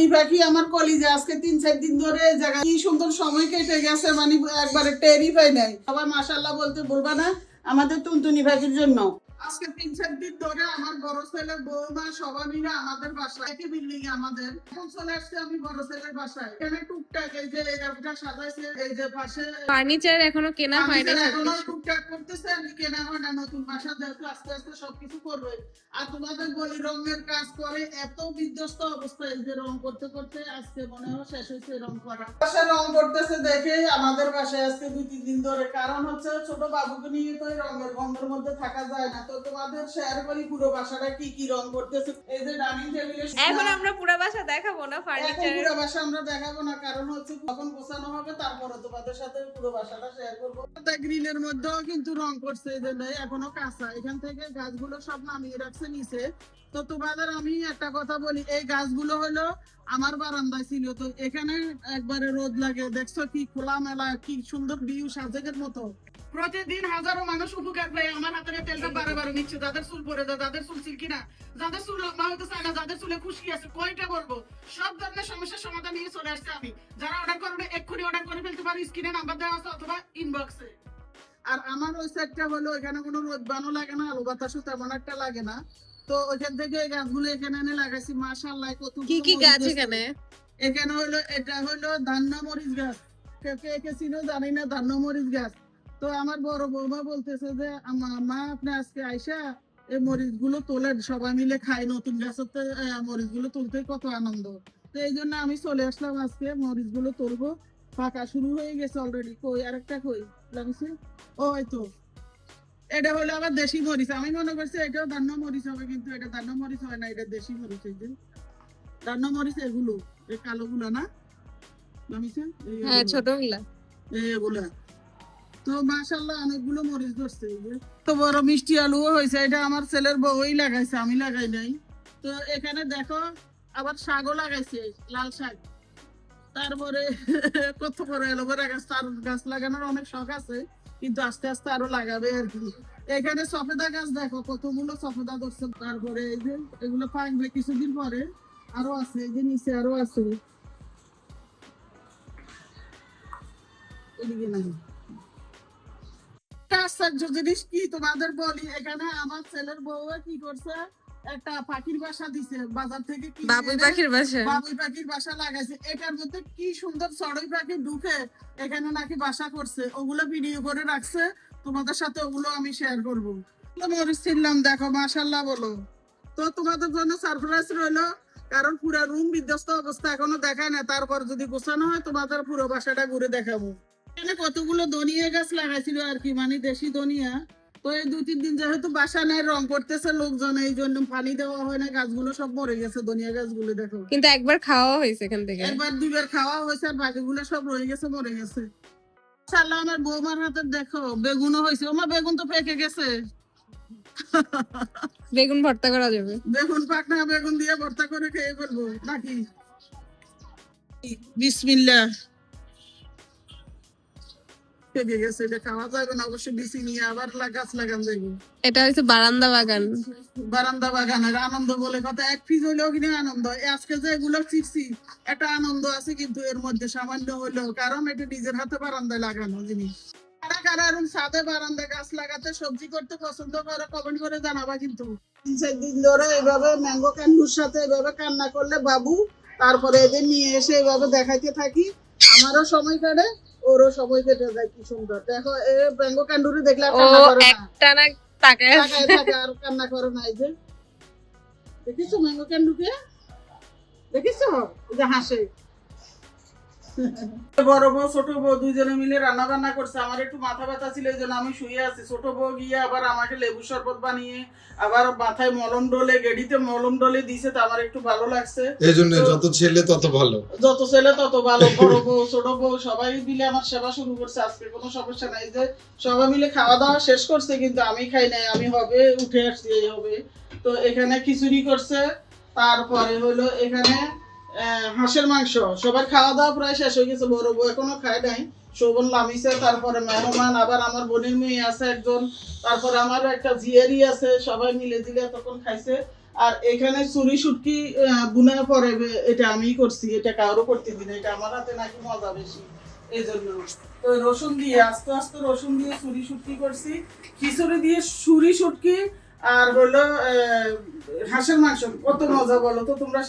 টুনটুনি পাখি আমার কলিজে। আজকে তিন, চার দিন ধরে জায়গা কি সুন্দর সময় কেটে গেছে মানে একবারে টেরই পাই নাই। সবাই মাসাল্লাহ বলতে বলবা না, আমাদের টুনটুনি পাখির জন্য। আজকে তিন চার দিন ধরে আমার বড় ছেলে বৌমা সবাই মিলে আমাদের বাসায় একই বিল্ডিং আমাদের। এখন চলে আসছে আমি বড় ছেলের বাসায়। এখানে টুকটাক এই যে এরকমটা সাজাইছে এই যে পাশে ফার্নিচার এখনও কেনা হয়নি আমি এখনও টুকটাক করতেছে আমি কেনা হয় না নতুন বাসা যেহেতু আস্তে আস্তে সবকিছু করবে। আর তোমাদের বলি রঙের কাজ করে এত বিধ্বস্ত অবস্থায় যে রং করতে করতে আজকে মনে হয় শেষ হয়েছে রং করা। বাসায় রং করতেছে দেখে আমাদের বাসায় আজকে দুই তিন দিন ধরে। কারণ হচ্ছে ছোট বাবুকে নিয়ে তো এই রঙের গন্ধের মধ্যে থাকা যায় না। তো তোমাদের শেয়ার করি পুরো বাসাটা কি কি রং করতেছে? এই যে ডাইনিং টেবিলে এখন আমরা পুরো বাসা দেখাবো না ফার্নিচার পুরো বাসা আমরা দেখাবো না কারণ হচ্ছে যখন গোছানো হবে তারপরে তোমাদের সাথে পুরো বাসাটা শেয়ার করব। গ্রিলের মধ্যেও কিন্তু রং করছে এই জন্য এখনও কাঁচা। এখান থেকে গাছগুলো সব নামিয়ে রাখছে নিচে। তো তোমাদের আমি একটা কথা বলি এই গাছগুলো হলো আমার বারান্দায় ছিল, তো এখানে একবারে রোদ লাগে। দেখছ কি খোলা মেলা কি সুন্দর ভিউ সাজেকের মতো। প্রতিদিন হাজারো মানুষ উপকার পায়। আমার হাতের তেলটা বারে বারে নিচ্ছে। যাদের চুল পরে যায়, যাদের চুল সিল্কি না, যাদের চুল লম্বা হতে চায় না, যাদের চুলে খুশকি আছে, কয়টা বলব? সব ধরনের সমস্যার সমাধান নিয়ে চলে আসছে আমি। যারা অর্ডার করবে, এক্ষুনি অর্ডার করে ফেলতে পারো। স্ক্রিনে নাম্বার দেওয়া আছে অথবা ইনবক্সে আর আমার ওই সাইডটা হলো এখানে কোনো রোদ বানো লাগে না, আলো বাতাসও তেমন একটা লাগে না। তো ওইখান থেকে এই গাছগুলো এখানে এনে লাগাইছি মাশাআল্লাহ কত কি কি গাছ এখানে? এখানে হলো এটা হলো ধান্য মরিচ গাছ। কে কে কে ছিল জানি না ধান্য মরিচ গাছ। তো আমার বড় বৌমা বলতেছে যে আমা- মা আপনি আজকে আইসা এই মরিচগুলো তোলেন সবাই মিলে খাই নতুন গাছের মরিচগুলো তুলতে কত আনন্দ। তো এই জন্য আমি চলে আসলাম আজকে মরিচগুলো তুলবো। পাকা শুরু হয়ে গেছে অলরেডি কই আরেকটা কই? লাগছে? ও তো। এটা হলো আবার দেশি মরিচ। আমি মনে করছি এটাও ধান্য মরিচ হবে কিন্তু এটা ধান্য মরিচ হয় না এটা দেশি মরিচ এই যে। ধান্য মরিচ এগুলো এই কালো গুলো না হ্যাঁ এগুলো। ছোটগুলা। এগুলা। তো মাশাল্লাহ অনেকগুলো মরিচ ধরছে এই যে। তো বড় মিষ্টি আলুও হয়েছে এটা আমার ছেলের বউই লাগাইছে আমি লাগাই নাই। তো এখানে দেখো আবার শাকও লাগাইছে লাল শাক। তারপরে কত বড় এলোভেরা গাছ তার গাছ লাগানোর অনেক শখ আছে। কিন্তু আস্তে আস্তে আরও লাগাবে আর কি। এখানে সফেদা গাছ দেখো কতগুলো সফেদা ধরছে, তারপরে এই যে এগুলো পাকবে কিছুদিন পরে আরও আছে, এই যে নিচে আরও আছে। এদিকে নাই আশ্চর্য জিনিস কি তোমাদের বলি? এখানে আমার ছেলের বউ কি করছে? একটা পাখির বাসা দিছে বাজার থেকে বাবুই পাখির বাসা? বাবুই পাখির বাসা লাগাইছে। এটার মধ্যে কি সুন্দর চড়ুই পাখি ঢুকে এখানে নাকি বাসা করছে ওগুলো ভিডিও করে রাখছে তোমাদের সাথে ওগুলো আমি শেয়ার করব। তো মরিচ ছিলাম দেখো মাশাল্লাহ বলো। তো তোমাদের জন্য সারপ্রাইজ রইল কারণ পুরো রুম বিধ্বস্ত অবস্থা এখনও দেখায় না তারপর যদি গোছানো হয় তোমাদের পুরো বাসাটা ঘুরে দেখাবো। এখানে কতগুলো ধনিয়া গাছ লাগাইছিল আর কি মানে দেশি ধনিয়া। তো এই দুই তিন দিন যেহেতু বাসা নেই রং করতেছে লোকজন এই জন্য পানি দেওয়া হয় না গাছগুলো সব মরে গেছে ধনিয়া গাছগুলো দেখো। কিন্তু একবার খাওয়া হয়েছে এখান থেকে। একবার দুইবার খাওয়া হয়েছে আর বাকিগুলো সব রয়ে গেছে মরে গেছে। শালা আমার বৌমার হাতে দেখো বেগুনও হয়েছে। ওমা বেগুন তো পেকে গেছে। বেগুন ভর্তা করা যাবে। বেগুন পাকনা বেগুন দিয়ে ভর্তা করে খেয়ে ফেলব নাকি? বিসমিল্লাহ। গেছে এটা খাওয়া যাবে না অবশ্যই নিয়ে আবার গাছ লাগান যাবে এটা হচ্ছে বারান্দা বাগান। বারান্দা বাগানের আনন্দ বলে কথা। এক পিস কিনে আনন্দ। আজকে যে এগুলো শিখছি একটা আনন্দ আছে কিন্তু এর মধ্যে সামান্য কারণ এটা নিজের হাতে বারান্দায় লাগানো জিনিস। কারা কারা এরকম সাদে বারান্দা গাছ লাগাতে সবজি করতে পছন্দ করে কমেন্ট করে জানাবা কিন্তু। তিন চার দিন ধরে এইভাবে ম্যাঙ্গো সাথে এভাবে কান্না করলে বাবু তারপরে এদের নিয়ে এসে এইভাবে দেখাইতে থাকি। আমারও সময় কাটে। ওরও সময় কেটে যায় কি সুন্দর। দেখো এ ব্যঙ্গ ক্যান্ডুরি দেখলে ও কান্না করে না। একটা না তাকায় থাকে আর কান্না করে না এই যে। দেখিছো ম্যাঙ্গো ক্যান্ডুকে দেখিছো? যে হাসে। বড় বউ ছোট বউ দুইজনে মিলে রান্না বান্না করছে। আমার একটু মাথা ব্যথা ছিল এই জন্য আমি শুয়ে আছি। ছোট বউ গিয়ে আবার আমাকে লেবু শরবত বানিয়ে আবার মাথায় মলম ডলে গেডিতে মলম ডলে দিছে তো আমার একটু ভালো লাগছে। এই জন্য যত ছেলে তত ভালো। যত ছেলে তত ভালো বড় বউ ছোট বউ সবাই মিলে আমার সেবা শুরু করছে। আজকে কোনো সমস্যা নাই যে সবাই মিলে খাওয়া দাওয়া শেষ করছে কিন্তু আমি খাই নাই আমি হবে উঠে আসছি এই হবে। তো এখানে খিচুড়ি করছে তারপরে হলো এখানে হাঁসের মাংস। সবার খাওয়া দাওয়া প্রায় শেষ হয়ে গেছে বড় বউ এখনও খায় নাই। শোভন লামিছে তারপরে মেহমান আবার আমার বোনের মেয়ে আছে একজন। তারপরে আমার একটা জিয়ারি আছে সবাই মিলে দিলে তখন খাইছে। আর এখানে চুরি আহ, বুনা পরে এটা আমি করছি এটা কারও করতে দিন এটা আমার হাতে নাকি মজা বেশি। এই জন্য তো রসুন দিয়ে আস্তে আস্তে রসুন দিয়ে চুরি শুটকি করছি। খিচুড়ি দিয়ে সুরি শুটকি আর হলো হাঁসের মাংস। কত মজা বলো তো তোমরা